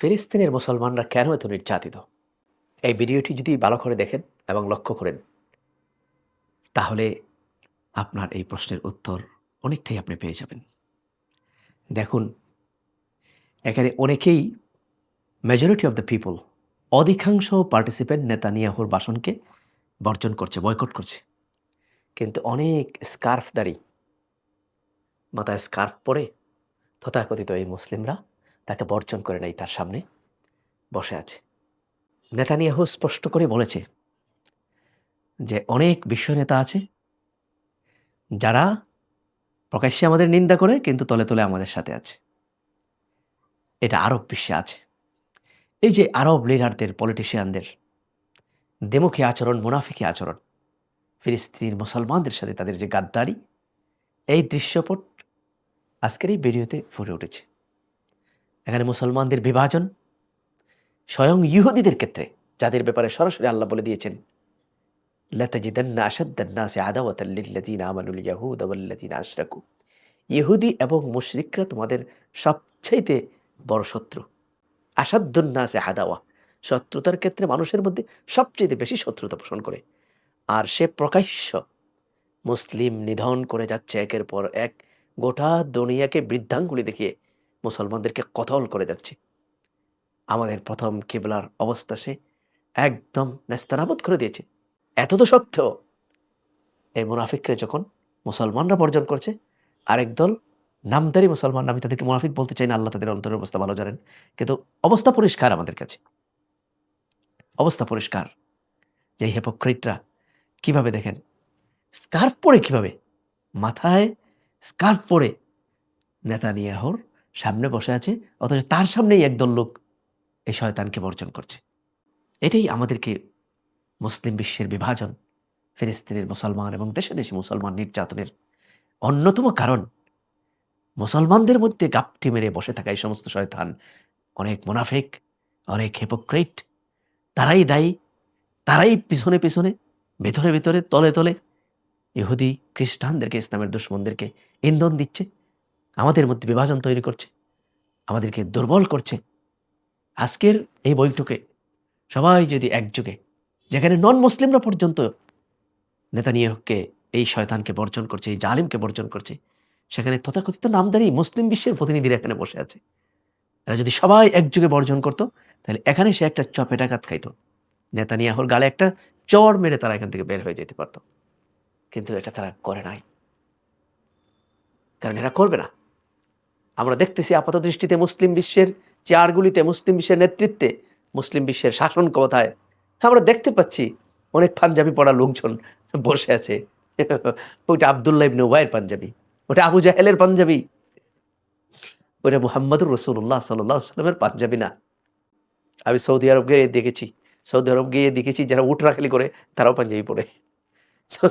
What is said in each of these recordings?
ফিলিস্তিনের মুসলমানরা কেন এত নির্যাতিত? এই ভিডিওটি যদি ভালো করে দেখেন এবং লক্ষ্য করেন, তাহলে আপনার এই প্রশ্নের উত্তর অনেকটাই আপনি পেয়ে যাবেন। দেখুন, এখানে অনেকেই মেজরিটি অফ দ্য পিপল অধিকাংশ পার্টিসিপেন্ট নেতানিয়াহুর ভাষণকে বর্জন করছে বয়কট করছে। কিন্তু অনেক স্কার্ফদারি মাথায় স্কার্ফ পরে তথাকথিত এই মুসলিমরা তাকে বর্জন করে নাই তার সামনে। বসে আছে। নেতানিয়াহু স্পষ্ট করে বলেছে যে, অনেক বিশ্ব নেতা আছে যারা প্রকাশ্যে আমাদের নিন্দা করে, কিন্তু তলে তলে আমাদের সাথে আছে। এটা আরব বিশ্বে আছে। এই যে আরব লিডারদের, পলিটিশিয়ানদের, দেমুখী আচরণ, মুনাফিকি আচরণ ফিলিস্তিনির মুসলমানদের সাথে তাদের যে গাদ্দারি, এই দৃশ্যপট আজকের এই ভিডিওতে ফুটে উঠেছে। এখানে মুসলমানদের বিভাজন, স্বয়ং ইহুদিদের ক্ষেত্রে, যাদের ব্যাপারে সরাসরি আল্লাহ বলে দিয়েছেন ইহুদি এবং মুশরিকরা তোমাদের সবচাইতে বড় শত্রু। আসাদ্দুন্নাসে আদাওয়া, শত্রুতার ক্ষেত্রে মানুষের মধ্যে সবচেয়ে বেশি শত্রুতা পোষণ করে। আর সে প্রকাশ্য মুসলিম নিধন করে যাচ্ছে একের পর এক গোটা দুনিয়াকে বৃদ্ধাঙ্গুলি দেখিয়ে মুসলমানদেরকে কতল করে যাচ্ছে। আমাদের প্রথম কেবলার অবস্থা সে একদম নেস্তানাবোধ করে দিয়েছে। এত তো সত্ত্বেও এই মুনাফিকরে যখন মুসলমানরা বর্জন করছে, আরেক দল নামদারি মুসলমান, আমি তাদেরকে মুনাফিক বলতে চাই না, আল্লাহ তাদের অন্তরের অবস্থা ভালো জানেন, কিন্তু অবস্থা পরিষ্কার আমাদের কাছে। অবস্থা পরিষ্কার। যে হেপোক্রিটরা কীভাবে দেখেন? স্কার্ফ পরে কীভাবে? মাথায় স্কার্ফ পরে নেতানিয়াহুর সামনে বসে আছে, অথচ তার সামনেই একদল লোক এই শয়তানকে বর্জন করছে। এটাই আমাদেরকে মুসলিম বিশ্বের বিভাজন, ফিলিস্তিনের মুসলমান এবং দেশে দেশে মুসলমান নির্যাতনের অন্যতম কারণ। মুসলমানদের মধ্যে গাপটি মেরে বসে থাকা এই সমস্ত শয়তান অনেক মুনাফিক, অনেক হেপোক্রেট তারাই দায়ী, তারাই পিছনে পিছনে, ভেতরে ভেতরে, তলে তলে ইহুদি খ্রিস্টানদেরকে, ইসলামের দুশ্মনদেরকে ইন্ধন দিচ্ছে। আমাদের মধ্যে বিভাজন তৈরি করছে, আমাদেরকে দুর্বল করছে। আজকের এই বইটুকে সবাই যদি একযোগে, যেখানে নন মুসলিমরা পর্যন্ত নেতানিয়াহুকে, এই শয়তানকে বর্জন করছে, এই জালিমকে বর্জন করছে, সেখানে তথাকথিত নামদারি মুসলিম বিশ্বের প্রতিনিধিরা এখানে বসে আছে। এরা যদি সবাই একযোগে বর্জন করতো, তাহলে এখানে সে একটা চপে চপেটাঘাত খাইতো। নেতানিয়াহুর গালে একটা চর মেরে তারা এখান থেকে বের হয়ে যেতে পারত। কিন্তু এটা তারা করে নাই। কারণ এরা করবে না। আমরা দেখতেছি আপাত দৃষ্টিতে মুসলিম বিশ্বের চেয়ারগুলিতে, মুসলিম বিশ্বের নেতৃত্বে, মুসলিম বিশ্বের শাসন ক্ষমতায়। আমরা দেখতে পাচ্ছি অনেক পাঞ্জাবি পড়া লোকজন বসে আছে। ওইটা আবদুল্লাহ ইবনে উবাইয়ের পাঞ্জাবি ওটা আবু জাহেলের পাঞ্জাবি। ওটা মুহাম্মদুর রসুল্লাহ সাল্লাহ সাল্লামের পাঞ্জাবি না। আমি সৌদি আরব গিয়ে দেখেছি, সৌদি আরব গিয়ে দেখেছি যারা উট রাখালি করে, তারাও পাঞ্জাবি পরে।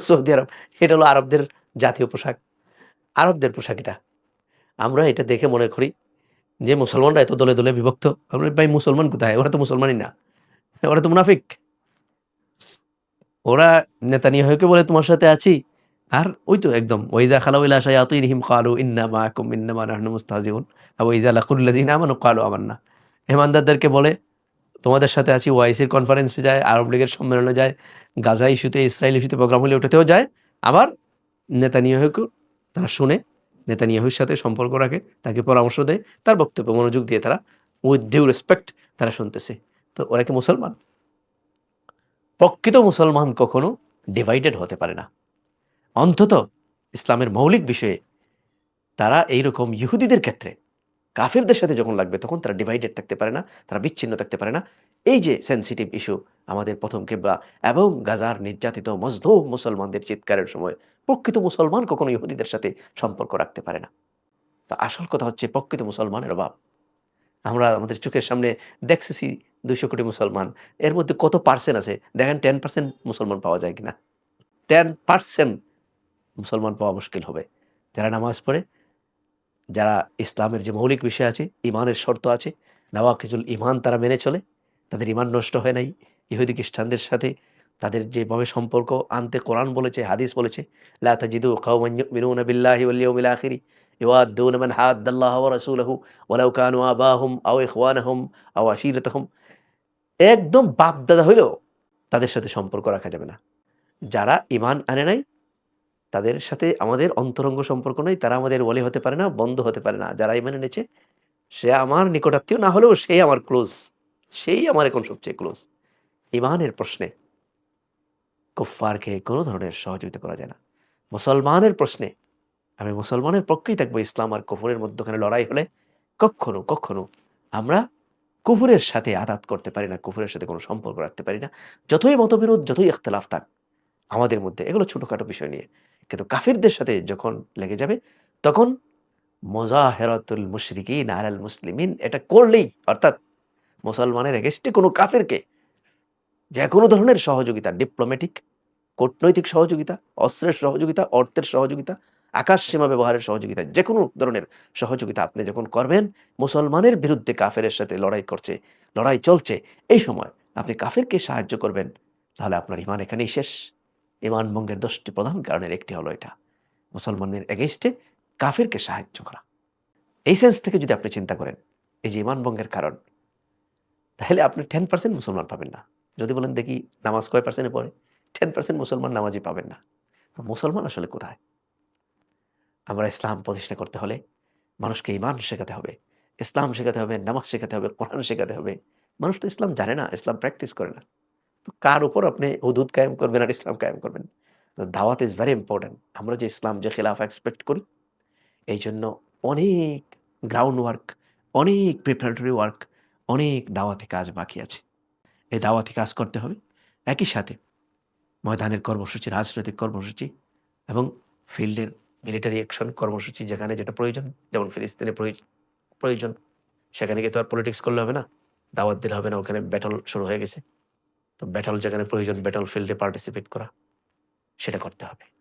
সৌদি আরব, এটা হলো আরবদের জাতীয় পোশাক। আরবদের পোশাক এটা। আমরা এটা দেখে মনে করি যে মুসলমানরা এত দলে দলে বিভক্ত। আমরা ভাই, মুসলমান কোথায়? ওরা তো মুসলমানই না। ওরা তো মুনাফিক। ওরা নেতানিয়াহুকে বলে, তোমার সাথে আছি? আর ওই তো একদম ওইজা খালা ইলা শায়াতিনহিম ক্বালু ইন্না মাআকুম, ইন্নামা নাহনু মুস্তাহজিউন। আর ওইজা আমানু ক্বালু আমান্না। ইমানদারদেরকে বলে, তোমাদের সাথে আছি। ওয়াইসির কনফারেন্সে যায় আরব লীগের সম্মেলনে যায়, গাজা ইস্যুতে ইসরায়েল ইস্যুতে প্রোগ্রাম হলে ওটাতেও যায়। আবার নেতানি নেতানিয়াহুকে তারা শুনে নেতানিয়াহুর সাথে সম্পর্ক রাখে, তাকে পরামর্শ দেয়, তার বক্তব্য মনোযোগ দিয়ে তারা উইথ ডিউ রেসপেক্ট তারা শুনতেছে। তো ওরা কি মুসলমান? প্রকৃত মুসলমান কখনো ডিভাইডেড হতে পারে না। অন্তত ইসলামের মৌলিক বিষয়ে তারা এইরকম ইহুদিদের ক্ষেত্রে, কাফেরদের সাথে যখন লাগবে তখন তারা ডিভাইডেড থাকতে পারে না, তারা বিচ্ছিন্ন থাকতে পারে না। এই যে সেন্সিটিভ ইস্যু আমাদের প্রথম কেবলা এবং গাজার নির্যাতিত মজদুম মুসলমানদের চিৎকারের সময় প্রকৃত মুসলমান কখনো ইহুদিদের সাথে সম্পর্ক রাখতে পারে না। তা আসল কথা হচ্ছে প্রকৃত মুসলমানের অভাব। আমরা আমাদের চোখের সামনে দেখতেছি দুইশো কোটি মুসলমান। এর মধ্যে কত পার্সেন্ট আছে? দেখেন টেন পার্সেন্ট মুসলমান পাওয়া যায় কিনা? টেন পার্সেন্ট মুসলমান পাওয়া মুশকিল হবে। যারা নামাজ পড়ে, যারা ইসলামের যে মৌলিক বিষয় আছে ইমানের শর্ত আছে নওয়াকিজুল ইমান তারা মেনে চলে, তাদের ইমান নষ্ট হয় নাই। ইহুদি খ্রিস্টানদের সাথে তাদের যেভাবে সম্পর্ক আনতে কোরআন বলেছে হাদিস বলেছে লাতাজিদু কাউমান্নু বিল্লাহি ওয়াল ইয়াউমিল আখিরি يوادون من حاد الله ورسوله ولو كانوا آباهم أو إخوانهم أو عشيرتهم একদম বাপ দাদা হইলেও তাদের সাথে সম্পর্ক রাখা যাবে না যারা ইমান আনে নাই তাদের সাথে আমাদের অন্তরঙ্গ সম্পর্ক নাই তারা আমাদের ওলি হতে পারে না বন্ধ হতে পারে না যারা ইমান এনেছে সে আমার নিকটাত্মীয় না হলেও সে আমার ক্লোজ সেই আমার এখন সবচেয়ে ক্লোজ ইমানের প্রশ্নে কুফফারকে কোনো ধরনের সহযোগিতা করা যায় না। মুসলমানের প্রশ্নে, আমি মুসলমানের পক্ষেই থাকব, ইসলাম আর কুফুরের মধ্যখানে লড়াই হলে কখনো কখনো আমরা কুফুরের সাথে আঘাত করতে পারি না, কুফুরের সাথে কোনো সম্পর্ক রাখতে পারি না। যতই মতবিরোধ, যতই ইখতলাফ থাক, আমাদের মধ্যে এগুলো ছোটোখাটো বিষয় নিয়ে। কিন্তু কাফিরদের সাথে যখন লেগে যাবে, তখন মোজাহেরাতুল মুশরিকিন আলাল মুসলিমিন এটা করলেই, অর্থাৎ মুসলমানের এগেস্টে কোনো কাফেরকে যে কোনো ধরনের সহযোগিতা ডিপ্লোম্যাটিক কূটনৈতিক সহযোগিতা, অস্ত্রের সহযোগিতা, অর্থের সহযোগিতা, আকাশ সীমা ব্যবহারের সহযোগিতা যে কোনো ধরনের সহযোগিতা আপনি যখন করবেন, মুসলমানের বিরুদ্ধে কাফেরের সাথে লড়াই করছে, লড়াই চলছে, এই সময় আপনি কাফেরকে সাহায্য করবেন, তাহলে আপনার ইমান এখানেই শেষ। ইমান ভঙ্গের দশটি প্রধান কারণের একটি হলো এটা, মুসলমানদের এগেইনস্টে কাফেরকে সাহায্য করা। এই সেন্স থেকে যদি আপনি চিন্তা করেন, এই যে ইমান ভঙ্গের কারণ, তাহলে আপনি টেন পার্সেন্ট মুসলমান পাবেন না। যদি বলেন দেখি নামাজ কয় পার্সেন্টে পড়ে? টেন পার্সেন্ট মুসলমান নামাজই পাবেন না। মুসলমান আসলে কোথায়? আমরা ইসলাম প্রতিষ্ঠা করতে হলে মানুষকে ইমান শেখাতে হবে, ইসলাম শেখাতে হবে, নামাজ শেখাতে হবে, কোরআন শেখাতে হবে। মানুষ তো ইসলাম জানে না, ইসলাম প্র্যাকটিস করে না। তো কার উপর আপনি হুদুদ কায়েম করবেন আর ইসলাম কায়েম করবেন? দাওয়াত ইজ ভেরি ইম্পর্টেন্ট আমরা যে ইসলাম, যে খেলাফ এক্সপেক্ট করি, এই জন্য অনেক গ্রাউন্ড ওয়ার্ক অনেক প্রিপারেটরি ওয়ার্ক অনেক দাওয়াতি কাজ বাকি আছে। এই দাওয়াতি কাজ করতে হবে। একই সাথে ময়দানের কর্মসূচি, রাজনৈতিক কর্মসূচি এবং ফিল্ডের মিলিটারি অ্যাকশন কর্মসূচি যেখানে যেটা প্রয়োজন, যেমন ফিলিস্তিনে প্রয়োজ- প্রয়োজন। সেখানে গিয়ে তো আর পলিটিক্স করলে হবে না, দাওয়াত দিলে হবে না, ওখানে ব্যাটল শুরু হয়ে গেছে। তো ব্যাটল যেখানে প্রয়োজন ব্যাটল ফিল্ডে পার্টিসিপেট করা, সেটা করতে হবে।